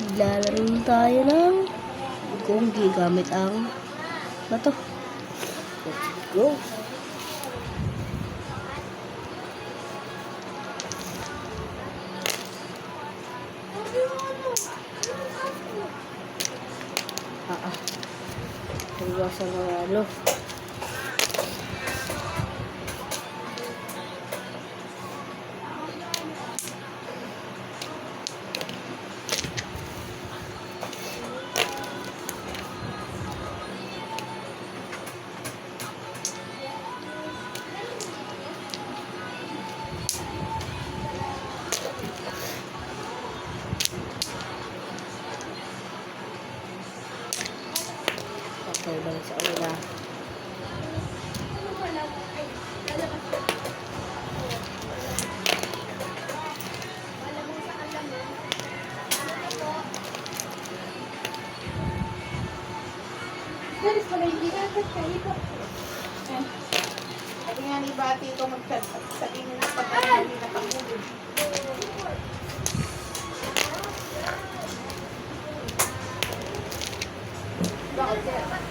Maglalaro tayo ng gonggi gamit ang bato. Let's go. Ah, ah. Iwasan na ano. Balik sa. Dalis pala hindi na kayo ko. Sabi nga ni Bati ito magkat sabi niya na pag ano hindi nakahulog. Bakit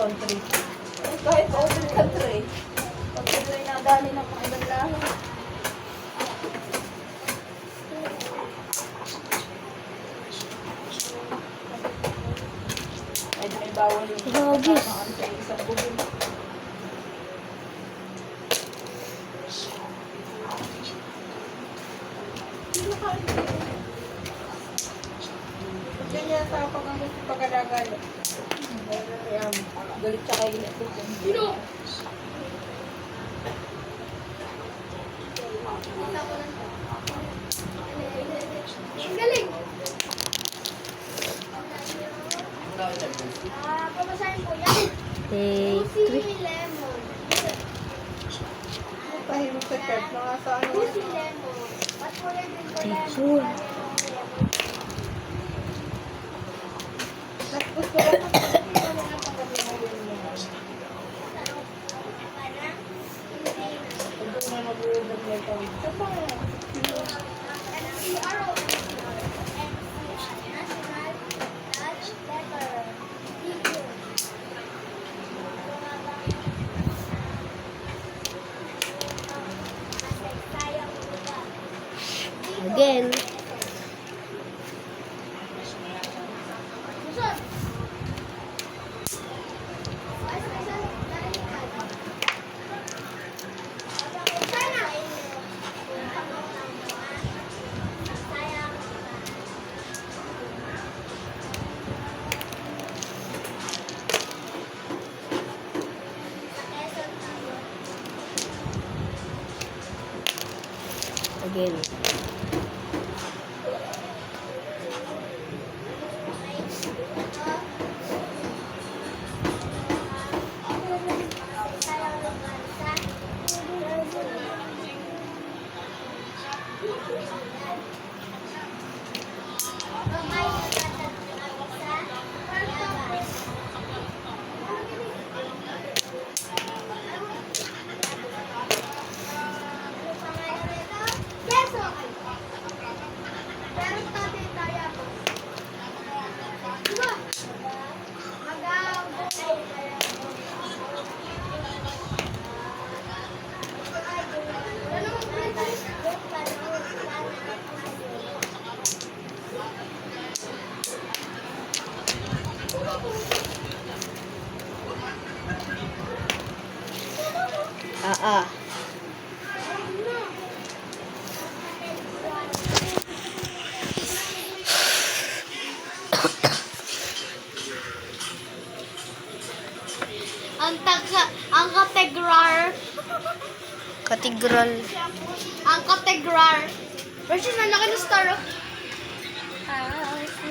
country. Eh, kahit over country, pag Dubai na dali ng mga ibang lahi. Ay, sa bubong. Ganyan sa pag ang gusto pag-alagal. Ayan, galit siya kayo na Sino? Ang galing. Ah, pamasahin po yan. Take three. lemon. Pahimok sa church, mga sa ano. Pusi lemon. At kulay din po Take lemon. two. Mas gusto ko na pag-alagal na pag-alagal niya. Pag na mag-uulog na ito. Sa pa. Ah, ah. Ang taga, ang kategrar, Cathedral. ang kategrar. Version na laki ng star. oh.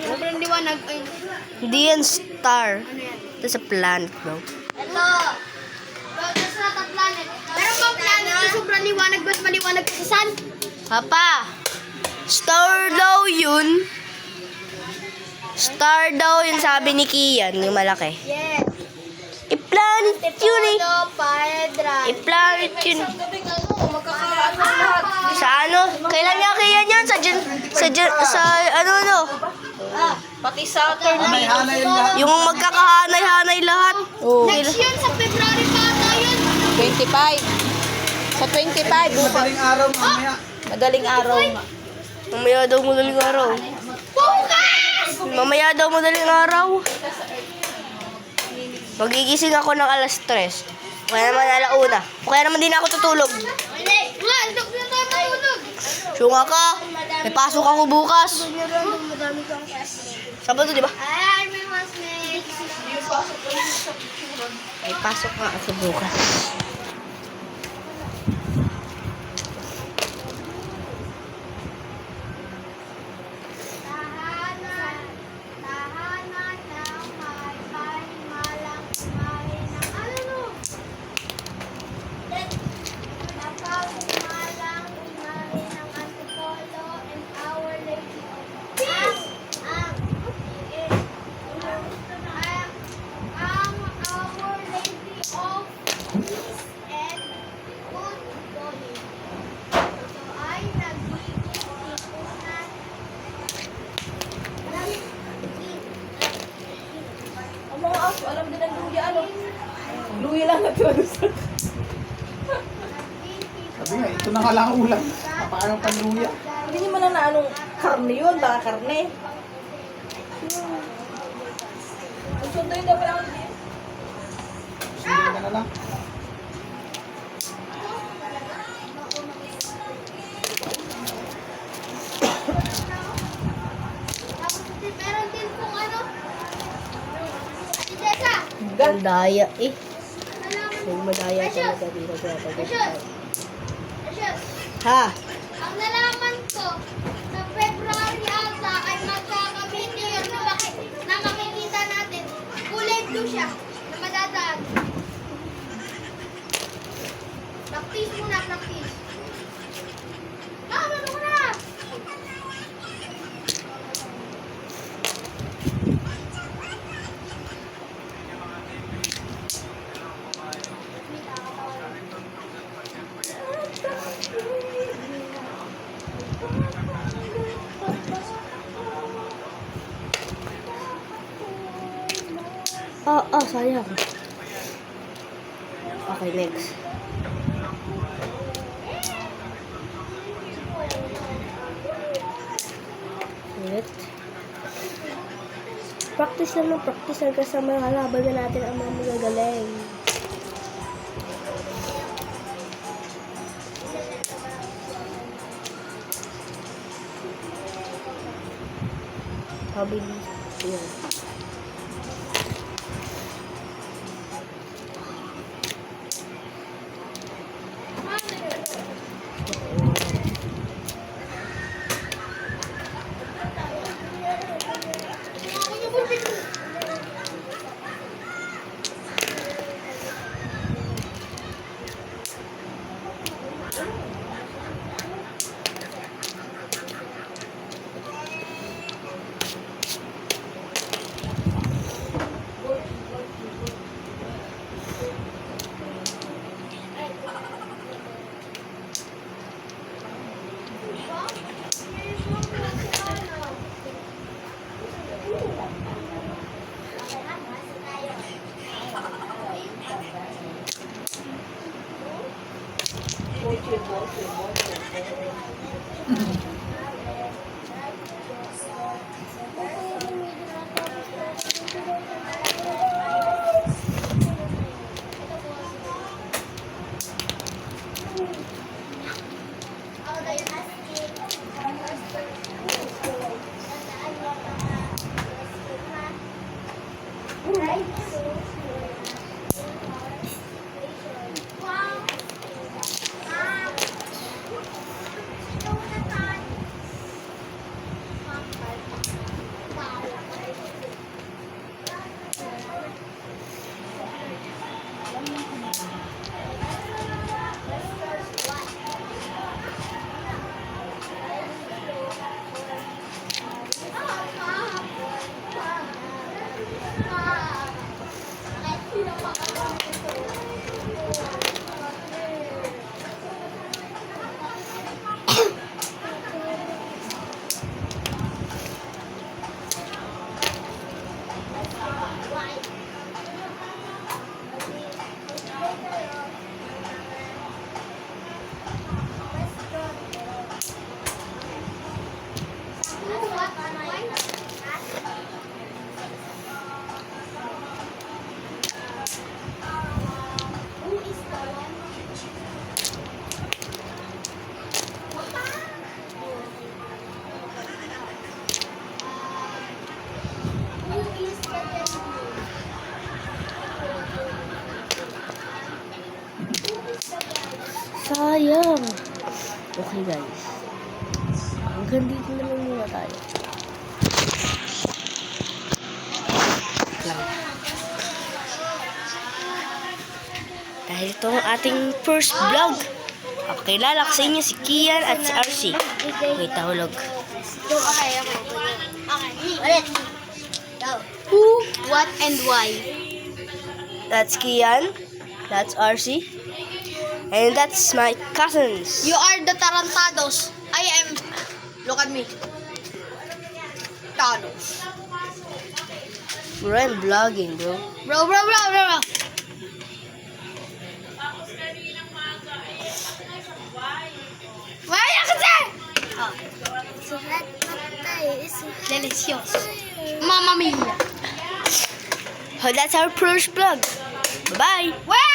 Sobrang liwanag. Ay, Hindi yan star. ano yan? Ito sa plant, bro. Ito. Ito. namin ito sobrang liwanag, mas maliwanag sa sun. Papa, star daw yun. Star daw yun sabi ni Kian, yung malaki. Yes. I-planet yun eh. I-planet yun. Sa ano? Kailan niya Kian yan? Sa, Jan, sa, Jan, sa ano ano? Pati Saturn. Yung magkakahanay-hanay lahat. Next yun, sa February pa ata yun. 25. Sa 25, bukas. Madaling araw mamaya. Madaling araw. Mamaya daw madaling araw. Bukas! Mamaya daw madaling araw. Magigising ako ng alas 3. Kaya naman alauna. Kaya naman din ako tutulog. Nga, hindi ko na tayo. Syunga ka. May pasok ako bukas. Sabado, di ba? Ay, may classmates. May pasok nga kasi bukas. Tahanan, tahanan ng may may malang kumain ng ano no? Napagmalang kumain ng Antipolo and Our Lady of Peace. Ang ang ang Our Lady of Peace and Good Going. Ito ay nagiging tipunan Ang mga aso, alam din ang luya, ano? Luya lang na sa Sabi nga, ito na nga lang ang ulam. Paano panluya? Hindi niyo man na anong karne yun, baka karne. Sunduin daw pala ako din. Sundan ka na lang. Ano. Ang daya eh. May madaya talaga dito. Grabe. Precious. Ha? Ah, ah, sayang. Okay, next. Ulit. Practice lang ng practice hanggang sa mga kalaban na natin ang mga magagaling. Pabilis. Sayang. Okay guys. Hanggang dito na lang muna tayo. Lang. Dahil ito ang ating first vlog. Pakilala ko sa inyo si Kian at si RC. Wait, tahulog. Okay, okay. Okay, ulit. Who, what, and why? That's Kian. That's RC. And that's my cousins. You are the Tarantados. I am. Look at me. Tados. Bro, I'm vlogging, bro. Bro, bro, bro, bro, bro. Vaya kasi! Oh. Delicioso. Mamma mia. Oh, that's our first vlog. Bye-bye.